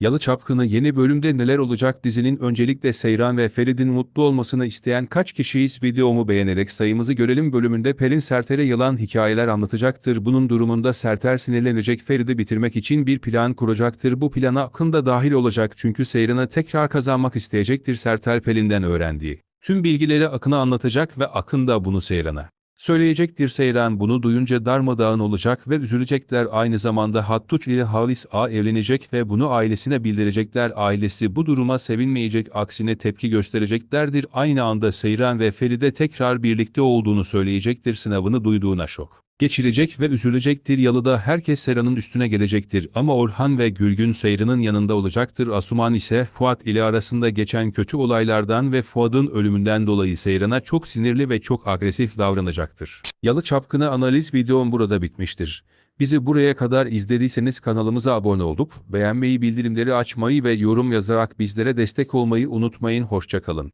Yalı Çapkını yeni bölümde neler olacak dizinin öncelikle Seyran ve Ferid'in mutlu olmasını isteyen kaç kişiyiz videomu beğenerek sayımızı görelim bölümünde Pelin Serter'e yalan hikayeler anlatacaktır. Bunun durumunda Serter sinirlenecek Ferid'i bitirmek için bir plan kuracaktır. Bu plana Akın da dahil olacak çünkü Seyran'ı tekrar kazanmak isteyecektir Serter Pelin'den öğrendiği. Tüm bilgileri Akın'a anlatacak ve Akın da bunu Seyran'a. Söyleyecektir Seyran bunu duyunca darmadağın olacak ve üzülecekler. Aynı zamanda Hattuç ile Halis A evlenecek ve bunu ailesine bildirecekler. Ailesi bu duruma sevinmeyecek aksine tepki göstereceklerdir. Aynı anda Seyran ve Feride tekrar birlikte olduğunu söyleyecektir. Sınavını duyduğuna şok. Geçirecek ve üzülecektir yalıda herkes Sera'nın üstüne gelecektir ama Orhan ve Gülgün Seyran'ın yanında olacaktır Asuman ise Fuat ile arasında geçen kötü olaylardan ve Fuat'ın ölümünden dolayı Seyran'a çok sinirli ve çok agresif davranacaktır. Yalı Çapkını analiz videom burada bitmiştir. Bizi buraya kadar izlediyseniz kanalımıza abone olup beğenmeyi bildirimleri açmayı ve yorum yazarak bizlere destek olmayı unutmayın hoşçakalın.